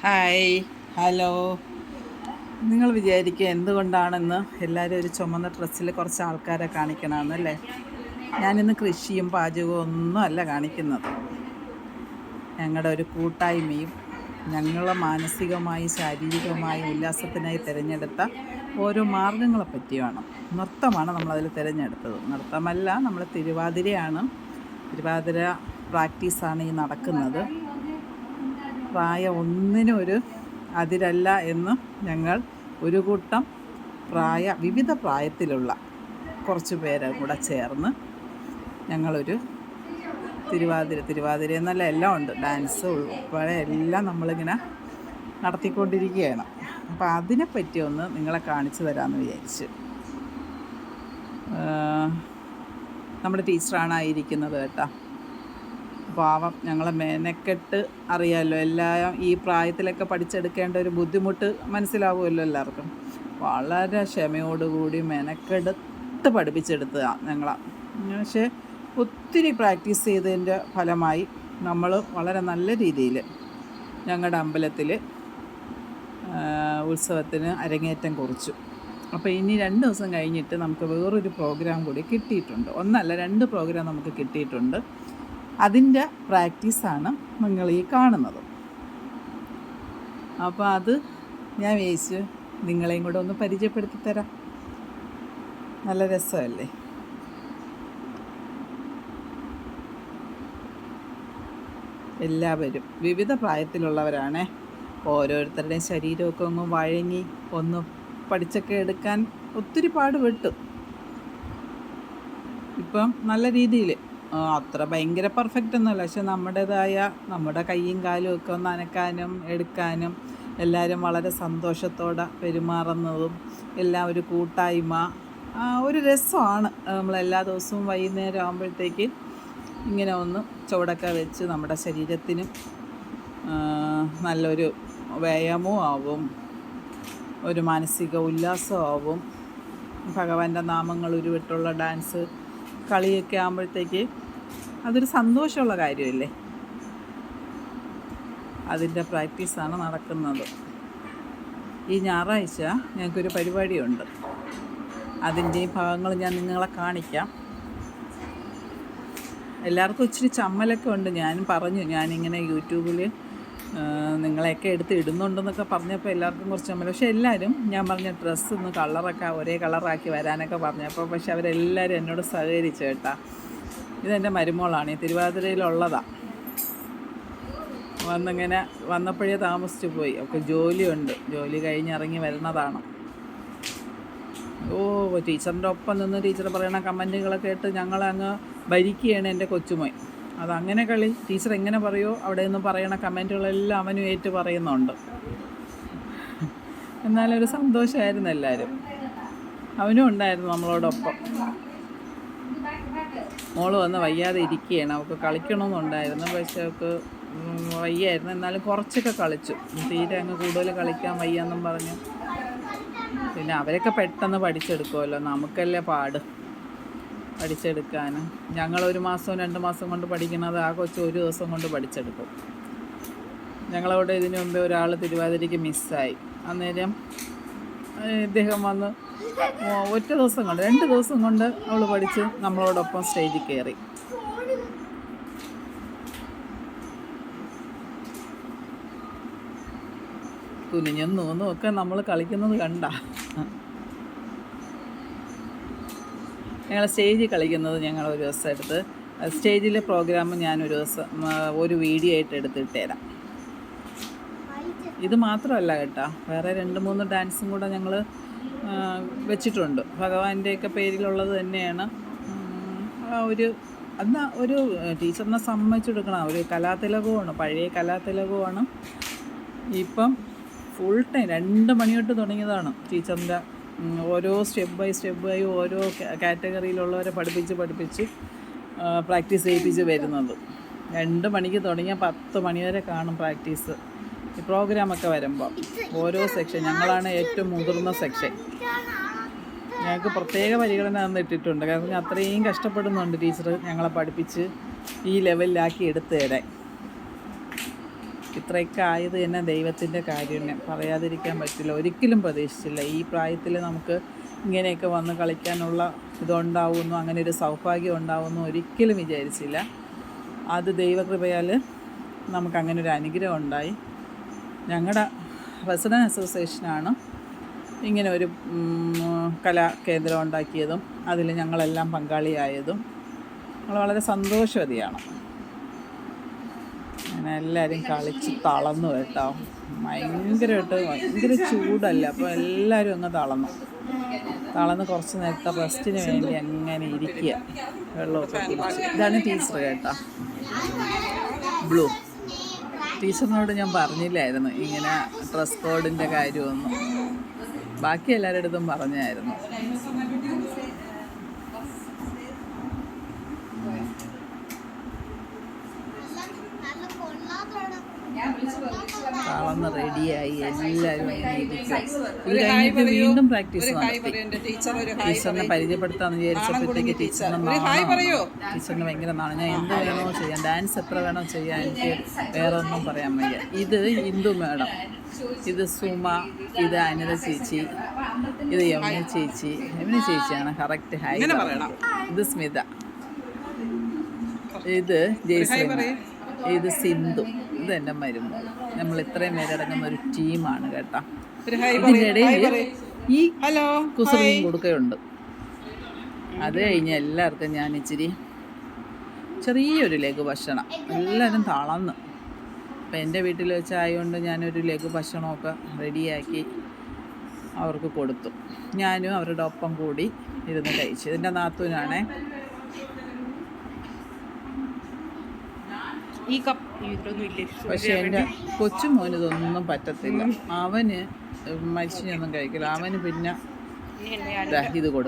Hi hello നിങ്ങൾ വിചാരിക്കുക എന്തുകൊണ്ടാണെന്ന് എല്ലാവരും ഒരു ചുമന്ന ഡ്രസ്സിൽ കുറച്ച് ആൾക്കാരെ കാണിക്കണമെന്നല്ലേ ഞാനിന്ന് കൃഷിയും പാചകവും ഒന്നും അല്ല കാണിക്കുന്നത്. ഞങ്ങളുടെ ഒരു കൂട്ടായ്മയും ഞങ്ങളെ മാനസികമായും ശാരീരികമായും ഉല്ലാസത്തിനായി തിരഞ്ഞെടുത്ത ഓരോ മാർഗങ്ങളെ പറ്റിയാണ് നൃത്തമാണ് നമ്മളതിൽ തിരഞ്ഞെടുത്തത്. നൃത്തമല്ല നമ്മൾ തിരുവാതിരയാണ് തിരുവാതിര പ്രാക്ടീസാണ് ഈ നടക്കുന്നത്. പ്രായം ഒന്നിനും ഒരു അതിരല്ല എന്ന് ഞങ്ങൾ ഒരു കൂട്ടം പ്രായ വിവിധ പ്രായത്തിലുള്ള കുറച്ച് പേര് കൂടെ ചേർന്ന് ഞങ്ങളൊരു തിരുവാതിര തിരുവാതിര എന്നല്ല എല്ലാം ഉണ്ട്. ഡാൻസ് ഉൾപ്പെടെ എല്ലാം നമ്മളിങ്ങനെ നടത്തിക്കൊണ്ടിരിക്കുകയാണ്. അപ്പോൾ അതിനെപ്പറ്റി ഒന്ന് നിങ്ങളെ കാണിച്ചു തരാമെന്ന് വിചാരിച്ച്. നമ്മുടെ ടീച്ചറാണ് ആയിരിക്കുന്നത് കേട്ടോ. പാവം. ഞങ്ങളെ മെനക്കെട്ട് അറിയാമല്ലോ എല്ലാം ഈ പ്രായത്തിലൊക്കെ പഠിച്ചെടുക്കേണ്ട ഒരു ബുദ്ധിമുട്ട് മനസ്സിലാവുമല്ലോ എല്ലാവർക്കും. വളരെ ക്ഷമയോടുകൂടി മെനക്കെടുത്ത് പഠിപ്പിച്ചെടുത്തതാണ് ഞങ്ങളെ. പക്ഷേ ഒത്തിരി പ്രാക്ടീസ് ചെയ്തതിന്റെ ഫലമായി നമ്മൾ വളരെ നല്ല രീതിയിൽ ഞങ്ങളുടെ അമ്പലത്തിൽ ഉത്സവത്തിന് അരങ്ങേറ്റം കുറിച്ചു. അപ്പോൾ ഇനി രണ്ട് ദിവസം കഴിഞ്ഞിട്ട് നമുക്ക് വേറൊരു പ്രോഗ്രാം കൂടി കിട്ടിയിട്ടുണ്ട്. ഒന്നല്ല രണ്ട് പ്രോഗ്രാം നമുക്ക് കിട്ടിയിട്ടുണ്ട്. അതിന്റെ പ്രാക്ടീസാണ് നിങ്ങൾ ഈ കാണുന്നത്. അപ്പോൾ അത് ഞാൻ വേച്ച് നിങ്ങളെയും കൂടെ ഒന്ന് പരിചയപ്പെടുത്തി തരാം. നല്ല രസമല്ലേ? എല്ലാവരും വിവിധ പ്രായത്തിലുള്ളവരാണ്. ഓരോരുത്തരുടെയും ശരീരമൊക്കെ ഒന്ന് വഴങ്ങി ഒന്ന് പഠിച്ചൊക്കെ എടുക്കാൻ ഒത്തിരി പാടുപെട്ടു. ഇപ്പം നല്ല രീതിയിൽ അത്ര ഭയങ്കര പെർഫെക്റ്റ് ഒന്നുമല്ല. പക്ഷെ നമ്മുടേതായ നമ്മുടെ കൈയും കാലും ഒക്കെ ഒന്ന് അനക്കാനും എടുക്കാനും എല്ലാവരും വളരെ സന്തോഷത്തോടെ പെരുമാറുന്നതും എല്ലാം ഒരു കൂട്ടായ്മ ഒരു രസമാണ്. നമ്മൾ എല്ലാ ദിവസവും വൈകുന്നേരം ആകുമ്പോഴത്തേക്ക് ഇങ്ങനെ ഒന്ന് ചുവടൊക്കെ വെച്ച് നമ്മുടെ ശരീരത്തിനും നല്ലൊരു വ്യായാമവും ആവും ഒരു മാനസിക ഉല്ലാസമാവും ഭഗവാന്റെ നാമങ്ങൾ ഉരുവിട്ടുള്ള ഡാൻസ് കളിയൊക്കെ ആകുമ്പോഴത്തേക്ക് അതൊരു സന്തോഷമുള്ള കാര്യമല്ലേ? അതിന്റെ പ്രാക്ടീസാണ് നടക്കുന്നത്. ഈ ഞായറാഴ്ച ഞങ്ങൾക്കൊരു പരിപാടിയുണ്ട്. അതിന്റെ ഭാഗങ്ങൾ ഞാൻ നിങ്ങളെ കാണിക്കാം. എല്ലാവർക്കും ഇച്ചിരി ചമ്മലൊക്കെ ഉണ്ട്. ഞാനും പറഞ്ഞു ഞാനിങ്ങനെ യൂട്യൂബിൽ നിങ്ങളെയൊക്കെ എടുത്ത് ഇടുന്നുണ്ടെന്നൊക്കെ പറഞ്ഞപ്പോൾ എല്ലാവർക്കും കുറച്ച് നമ്മൾ പക്ഷേ എല്ലാവരും ഞാൻ പറഞ്ഞ ഡ്രസ്സ് ഒന്ന് കളറൊക്കെ ഒരേ കളറാക്കി വരാനൊക്കെ പറഞ്ഞപ്പോൾ പക്ഷെ അവരെല്ലാവരും എന്നോട് സഹകരിച്ചു കേട്ടാ. ഇതെന്റെ മരുമോളാണ് ഈ തിരുവാതിരയിലുള്ളതാണ് വന്നിങ്ങനെ വന്നപ്പോഴേ താമസിച്ചു പോയി. ഒക്കെ ജോലിയുണ്ട്. ജോലി കഴിഞ്ഞ് ഇറങ്ങി വരുന്നതാണ്. ഓ ടീച്ചറിന്റെ ഒപ്പം നിന്ന് ടീച്ചർ പറയണ കമന്റുകളൊക്കെ ഇട്ട് ഞങ്ങളങ്ങ് ഭരിക്കുകയാണ് എന്റെ കൊച്ചുമോൻ. അതങ്ങനെ കളി. ടീച്ചർ എങ്ങനെ പറയുമോ അവിടെ നിന്ന് പറയണ കമന്റുകളെല്ലാം അവനും ഏറ്റു പറയുന്നുണ്ട്. എന്നാലൊരു സന്തോഷമായിരുന്നു എല്ലാവരും അവനും ഉണ്ടായിരുന്നു നമ്മളോടൊപ്പം. മോൾ വന്ന് വയ്യാതെ ഇരിക്കുകയാണ്. അവൾക്ക് കളിക്കണമെന്നുണ്ടായിരുന്നു. പക്ഷെ അവൾക്ക് വയ്യായിരുന്നു. എന്നാലും കുറച്ചൊക്കെ കളിച്ചു. തീരെ അങ്ങ് കൂടുതൽ കളിക്കാൻ വയ്യാന്നും പറഞ്ഞു. പിന്നെ അവരൊക്കെ പെട്ടെന്ന് പഠിച്ചെടുക്കുമല്ലോ. നമുക്കല്ലേ പാട്. പഠിച്ചെടുക്കാനും. ഞങ്ങൾ ഒരു മാസവും രണ്ട് മാസം കൊണ്ട് പഠിക്കുന്നത് ആ കൊച്ചു ഒരു ദിവസം കൊണ്ട് പഠിച്ചെടുക്കും. ഞങ്ങളവിടെ ഇതിനു മുമ്പേ ഒരാൾ തിരുവാതിരയ്ക്ക് മിസ്സായി. അന്നേരം ഇദ്ദേഹം വന്ന് ഒറ്റ ദിവസം കൊണ്ട് രണ്ട് ദിവസം കൊണ്ട് അവൾ പഠിച്ച് നമ്മളോടൊപ്പം സ്റ്റേജിൽ കയറി. കുനിഞ്ഞും നൂന്നും നമ്മൾ കളിക്കുന്നത് കണ്ട. ഞങ്ങൾ സ്റ്റേജിൽ കളിക്കുന്നത് ഞങ്ങൾ ഒരു ദിവസം എടുത്ത് സ്റ്റേജിലെ പ്രോഗ്രാം ഞാൻ ഒരു ദിവസം ഒരു വീഡിയോ ആയിട്ട് എടുത്തിട്ട് തരാം ഇത് മാത്രമല്ല കേട്ടോ വേറെ രണ്ട് മൂന്ന് ഡാൻസും കൂടെ ഞങ്ങൾ വെച്ചിട്ടുണ്ട്. ഭഗവാന്റെയൊക്കെ പേരിലുള്ളത് തന്നെയാണ്. ഒരു അന്ന് ഒരു ടീച്ചറിനെ സമ്മതിച്ചെടുക്കണം. ഒരു കലാതിലകമാണ് പഴയ കലാതിലകമാണ് ഇപ്പം ഫുൾ ടൈം രണ്ട് മണി തുടങ്ങിയതാണ് ടീച്ചറിന്റെ ഓരോ സ്റ്റെപ്പ് ബൈ സ്റ്റെപ്പ് ബൈ ഓരോ കാറ്റഗറിയിലുള്ളവരെ പഠിപ്പിച്ച് പഠിപ്പിച്ച് പ്രാക്ടീസ് ചെയ്യിപ്പിച്ച് വരുന്നത്. രണ്ട് മണിക്ക് തുടങ്ങിയാൽ പത്ത് മണി വരെ കാണും പ്രാക്ടീസ്. ഈ പ്രോഗ്രാമൊക്കെ വരുമ്പോൾ ഓരോ സെക്ഷൻ ഞങ്ങളാണ് ഏറ്റവും മുതിർന്ന സെക്ഷൻ ഞങ്ങൾക്ക് പ്രത്യേക പരിഗണന തന്നിട്ടിട്ടുണ്ട് കാരണം അത്രയും കഷ്ടപ്പെടുന്നുണ്ട് ടീച്ചർ ഞങ്ങളെ പഠിപ്പിച്ച് ഈ ലെവലിലാക്കി എടുത്തു തരാൻ. ഇത്രയൊക്കെ ആയത് തന്നെ ദൈവത്തിന്റെ കാര്യം പറയാതിരിക്കാൻ പറ്റില്ല. ഒരിക്കലും പ്രതീക്ഷിച്ചില്ല. ഈ പ്രായത്തിൽ നമുക്ക് ഇങ്ങനെയൊക്കെ വന്ന് കളിക്കാനുള്ള ഇതുണ്ടാവുന്നു അങ്ങനെ ഒരു സൗഭാഗ്യം ഉണ്ടാവുമെന്നോ ഒരിക്കലും വിചാരിച്ചില്ല. അത് ദൈവകൃപയാൽ നമുക്ക് അങ്ങനെ ഒരു അനുഗ്രഹം ഉണ്ടായി. ഞങ്ങളുടെ റെസിഡന്റ് അസോസിയേഷനാണ് ഇങ്ങനെ ഒരു കലാകേന്ദ്രം കലാ കേന്ദ്രം ഉണ്ടാക്കിയതും അതിൽ ഞങ്ങളെല്ലാം പങ്കാളിയായതും. ഞങ്ങൾ വളരെ സന്തോഷവതിയാണ്. അങ്ങനെ എല്ലാവരും കളിച്ച് തളർന്നു കേട്ടോ. ഭയങ്കരമായിട്ട് ഭയങ്കര ചൂടല്ല? അപ്പോൾ എല്ലാവരും അങ്ങ് തളർന്നു. തളർന്ന് കുറച്ച് നേരത്തെ റെസ്റ്റിന് വേണ്ടി അങ്ങനെ ഇരിക്കുക. വെള്ളമൊക്കെ കുടിച്ച്. ഇതാണ് ടീച്ചർ കേട്ടോ. ബ്ലൂ. ടീച്ചറിനോട് ഞാൻ പറഞ്ഞില്ലായിരുന്നു. ഇങ്ങനെ ഡ്രസ് കോഡിന്റെ കാര്യമൊന്നും. ബാക്കി എല്ലാവരുടെ അടുത്തും പറഞ്ഞായിരുന്നു. തളർന്ന് റെഡിയായി എല്ലാവരും ഇത് കഴിഞ്ഞിട്ട് വീണ്ടും പ്രാക്ടീസ് ടീച്ചറിനെ പരിചയപ്പെടുത്താന്ന് വിചാരിച്ചപ്പോഴത്തേക്ക് ടീച്ചറിനെ ടീച്ചറിന് ഭയങ്കര നാളെ ഞാൻ എന്ത് വേണോ ചെയ്യാം. ഡാൻസ് എത്ര വേണോ ചെയ്യാൻ എനിക്ക് വേറെ ഒന്നും പറയാൻ വയ്യ. ഇത് ഇന്ദു മേഡം. ഇത് സുമ ഇത് അനിത ചേച്ചി ഇത് യമുന ചേച്ചി. യമുന ചേച്ചിയാണ് കറക്റ്റ് ഹൈ ഇത് സ്മിത. ഇത് ജയശ്രീ ഇത് സിന്ധു. ഇത് എന്റെ മരുമോൾ. നമ്മൾ ഇത്രയും പേരടങ്ങുന്ന ഒരു ടീമാണ് കേട്ടോ. ഇതിന്റെ ഇടയിൽ ഈ ഹലോ കുസൃതിയും കൊടുക്കുകയുണ്ട് അത് കഴിഞ്ഞ് എല്ലാവർക്കും ഞാൻ ഇച്ചിരി ചെറിയൊരു ലഘു ഭക്ഷണം. എല്ലാവരും തളർന്നു. അപ്പം എന്റെ വീട്ടിൽ വെച്ചായതുകൊണ്ട് ഞാനൊരു ലഘു ഭക്ഷണമൊക്കെ റെഡിയാക്കി അവർക്ക് കൊടുത്തു. ഞാനും അവരുടെ ഒപ്പം കൂടി ഇരുന്ന് കഴിച്ചു. ഇതിന്റെ നാത്തൂനാണേ. ഈ കപ്പ് ഇല്ലേ. പക്ഷെ എന്റെ കൊച്ചുമോന് ഇതൊന്നും പറ്റത്തില്ല. അവന് മരിച്ചിനൊന്നും കഴിക്കില്ല. അവന് പിന്നെ ഇത് കൊടുക്കും